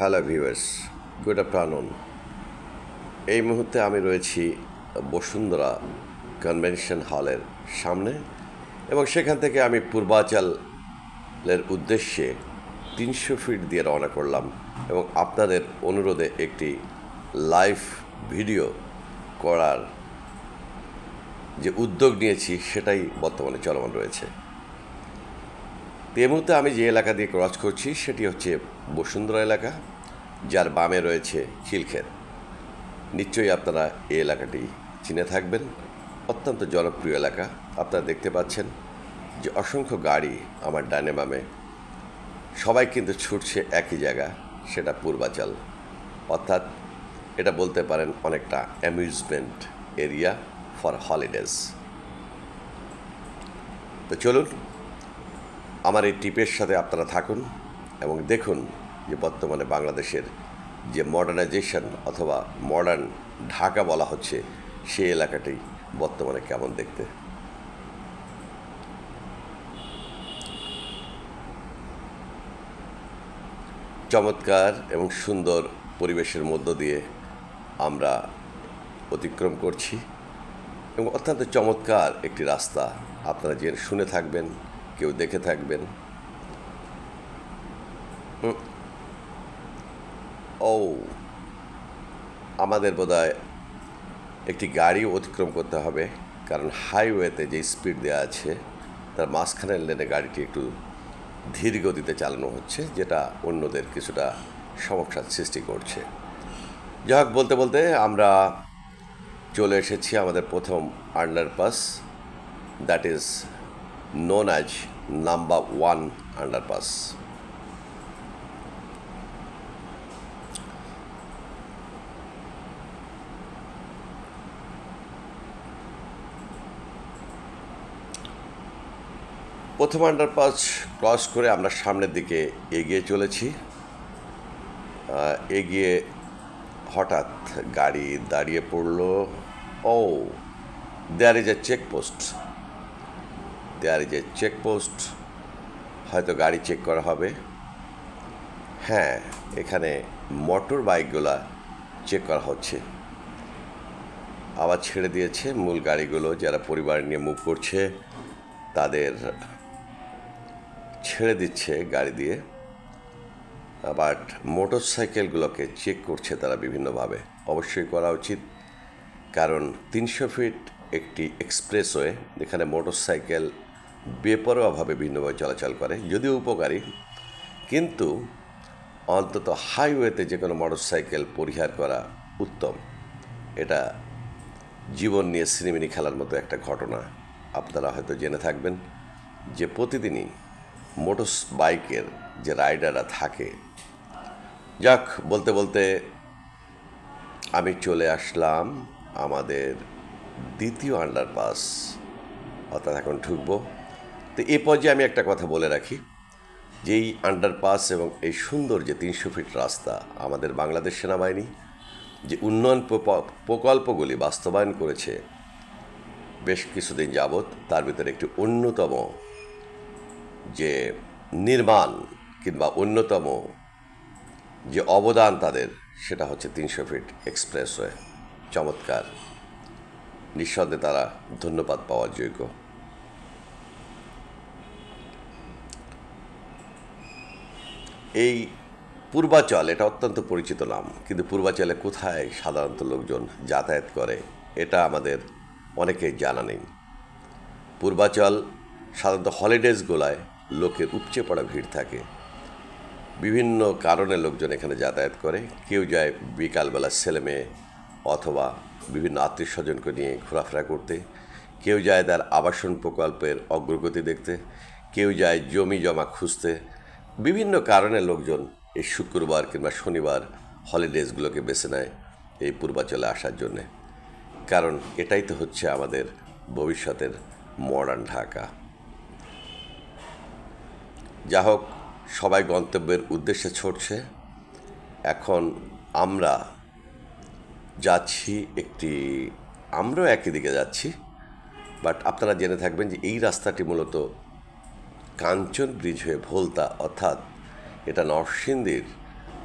Hello viewers good afternoon এই মুহূর্তে আমি রয়েছি বসুন্ধরা কনভেনশন হলের সামনে এবং সেখান থেকে আমি পূর্বাচলের উদ্দেশ্যে তিনশো ফিট দিয়ে রওনা করলাম এবং আপনাদের অনুরোধে একটি লাইভ ভিডিও করার যে উদ্যোগ নিয়েছি সেটাই বর্তমানে চলমান রয়েছে। তো এই মুহূর্তে আমি যে এলাকা দিয়ে ক্রস করছি সেটি হচ্ছে বসুন্ধরা এলাকা, যার বামে রয়েছে খিলক্ষেত। নিশ্চয়ই আপনারা এই এলাকাটি চিনে থাকবেন। অত্যন্ত জনপ্রিয় এলাকা। আপনারা দেখতে পাচ্ছেন যে অসংখ্য গাড়ি আমার ডানে বামে। সবাই কিন্তু ছুটছে একই জায়গা, সেটা পূর্বাচল। অর্থাৎ এটা বলতে পারেন অনেকটা অ্যামিউজমেন্ট এরিয়া ফর হলিডেজ তো চলুন আমার এই টিপের সাথে আপনারা থাকুন এবং দেখুন যে বর্তমানে বাংলাদেশের যে মডার্নাইজেশন অথবা মডার্ন ঢাকা বলা হচ্ছে, সেই এলাকাটি বর্তমানে কেমন দেখতে? চমৎকার এবং সুন্দর পরিবেশের মধ্য দিয়ে আমরা অতিক্রম করছি এবং অত্যন্ত চমৎকার একটি রাস্তা। আপনারা যে শুনে থাকবেন কেউ দেখে থাকবেন। ও। আমাদের বোধহয় একটি গাড়ি অতিক্রম করতে হবে, কারণ হাইওয়েতে যে স্পিড দেওয়া আছে, তার মাঝখানের লেনে গাড়িটি একটু ধীর গতিতে চালানো হচ্ছে, যেটা অন্যদের কিছুটা সমস্যার সৃষ্টি করছে। যাই হোক, বলতে বলতে আমরা চলে এসেছি আমাদের প্রথম underpass that is known as number one underpass. প্রথম আন্ডারপাস ক্রস করে আমরা সামনের দিকে এগিয়ে চলেছি। এগিয়ে হঠাৎ গাড়ি দাঁড়িয়ে পড়ল। ও there is a checkpost there a checkpost হয়তো গাড়ি চেক করা হবে। হ্যাঁ এখানে মোটর বাইকগুলা চেক করা হচ্ছে। আবার ছেড়ে দিয়েছে মূল গাড়িগুলো যারা পরিবার নিয়ে মুভ করছে, তাদের ছেড়ে দিচ্ছে গাড়ি দিয়ে। বাট মোটর সাইকেলগুলোকে চেক করছে তারা বিভিন্নভাবে। অবশ্যই করা উচিত, কারণ তিনশো ফিট একটি এক্সপ্রেসওয়ে যেখানে মোটর সাইকেল বেপরোয়াভাবে ভিন্নভাবে চলাচল করে, যদিও উপকারী। কিন্তু অন্তত হাইওয়েতে যে কোনো মোটর সাইকেল পরিহার করা উত্তম। এটা জীবন নিয়ে সিনেমিনি খেলার মতো একটা ঘটনা। আপনারা হয়তো জেনে থাকবেন যে প্রতিদিনই মোটর বাইকের যে রাইডাররা থাকে, যাক, বলতে বলতে আমি চলে আসলাম আমাদের দ্বিতীয় আন্ডারপাস। অর্থাৎ এখন ঢুকবো। তো এ পর্যায়ে আমি একটা কথা বলে রাখি, যে এই আন্ডারপাস এবং এই সুন্দর যে তিনশো ফিট রাস্তা আমাদের বাংলাদেশ সেনাবাহিনী যে উন্নয়ন প্রকল্পগুলি বাস্তবায়ন করেছে বেশ কিছুদিন যাবৎ, তার ভিতরে একটি অন্যতম যে নির্মাণ কিংবা অন্যতম যে অবদান তাদের, সেটা হচ্ছে তিনশো ফিট এক্সপ্রেসওয়ে চমৎকার। নিঃসন্দেহে তারা ধন্যবাদ পাওয়ার যোগ্য। এই পূর্বাচল, এটা অত্যন্ত পরিচিত নাম, কিন্তু পূর্বাচলে কোথায় সাধারণত লোকজন যাতায়াত করে, এটা আমাদের অনেকেই জানা নেই। পূর্বাচল সাধারণত হলিডেজ হলিডেজগুলায় লোকের উপচে পড়া ভিড় থাকে। বিভিন্ন কারণে লোকজন এখানে যাতায়াত করে। কেউ যায় বিকালবেলা ছেলে মেয়ে অথবা বিভিন্ন আত্মীয় স্বজনকে নিয়ে ঘোরাফেরা করতে। কেউ যায় তার আবাসন প্রকল্পের অগ্রগতি দেখতে। কেউ যায় জমি জমা খুঁজতে। বিভিন্ন কারণে লোকজন এই শুক্রবার কিংবা শনিবার হলিডেজগুলোকে বেছে নেয় এই পূর্বাচলে আসার জন্যে। কারণ এটাই তো হচ্ছে আমাদের ভবিষ্যতের মডার্ন ঢাকা। যা হোক, সবাই গন্তব্যের উদ্দেশ্যে ছুটছে। এখন আমরা যাচ্ছি একটি, আমরাও একই দিকে যাচ্ছি, বাট আপনারা জেনে থাকবেন যে এই রাস্তাটি মূলত কাঞ্চন ব্রিজ হয়ে ভোলতা, অর্থাৎ এটা নরসিংদীর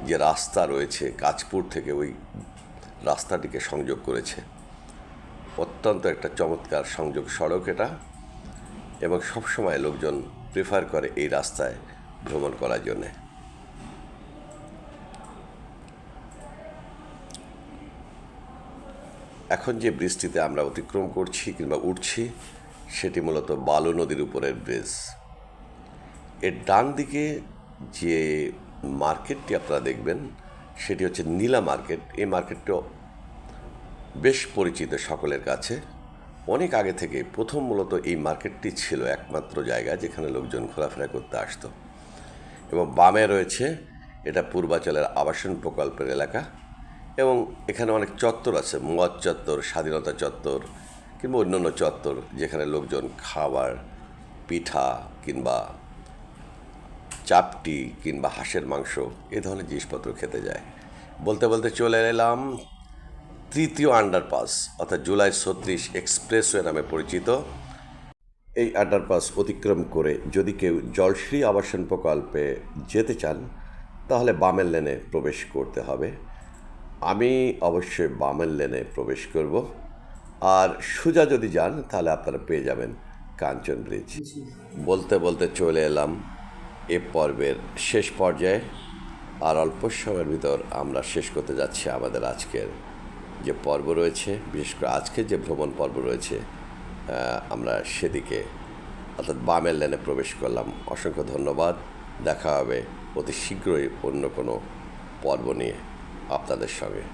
যে রাস্তা রয়েছে, কাঁচপুর থেকে ওই রাস্তাটিকে সংযোগ করেছে। অত্যন্ত একটা চমৎকার সংযোগ সড়ক এটা এবং সবসময় লোকজন প্রেফার করে এই রাস্তায় ভ্রমণ করার জন্যে। এখন যে ব্রিজটিতে আমরা অতিক্রম করছি কিংবা উঠছি, সেটি মূলত বালু নদীর উপরের ব্রিজ। এর ডান দিকে যে মার্কেটটি আপনারা দেখবেন, সেটি হচ্ছে নীলা মার্কেট। এই মার্কেটটিও বেশ পরিচিত সকলের কাছে। অনেক আগে থেকে প্রথম মূলত এই মার্কেটটি ছিল একমাত্র জায়গা যেখানে লোকজন ঘোরাফেরা করতে আসতো। এবং বামে রয়েছে এটা পূর্বাচলের আবাসন প্রকল্পের এলাকা এবং এখানে অনেক চত্বর আছে মুয়াদ চত্বর, স্বাধীনতা চত্বর কিংবা অন্যান্য চত্বর যেখানে লোকজন খাবার, পিঠা কিংবা চাপটি কিংবা হাঁসের মাংস, এ ধরনের জিনিসপত্র খেতে যায়। বলতে বলতে চলে এলাম তৃতীয় আন্ডারপাস অর্থাৎ জুলাই ছত্রিশ এক্সপ্রেসওয়ে নামে পরিচিত। এই আন্ডারপাস অতিক্রম করে যদি কেউ জলশ্রী আবাসন প্রকল্পে যেতে চান, তাহলে বামের লেনে প্রবেশ করতে হবে। আমি অবশ্যই বামের লেনে প্রবেশ করব। আর সোজা যদি যান, তাহলে আপনারা পেয়ে যাবেন কাঞ্চন ব্রিজ। বলতে বলতে চলে এলাম এ পর্বের শেষ পর্যায়ে আর অল্প সময়ের ভিতর আমরা শেষ করতে যাচ্ছি আমাদের আজকের যে পর্ব রয়েছে, বিশেষ করে আজকের যে ভ্রমণ পর্ব রয়েছে আমরা সেদিকে, অর্থাৎ বামের লেনে প্রবেশ করলাম। অসংখ্য ধন্যবাদ। দেখা হবে অতি শীঘ্রই অন্য কোনো পর্ব নিয়ে আপনাদের সঙ্গে।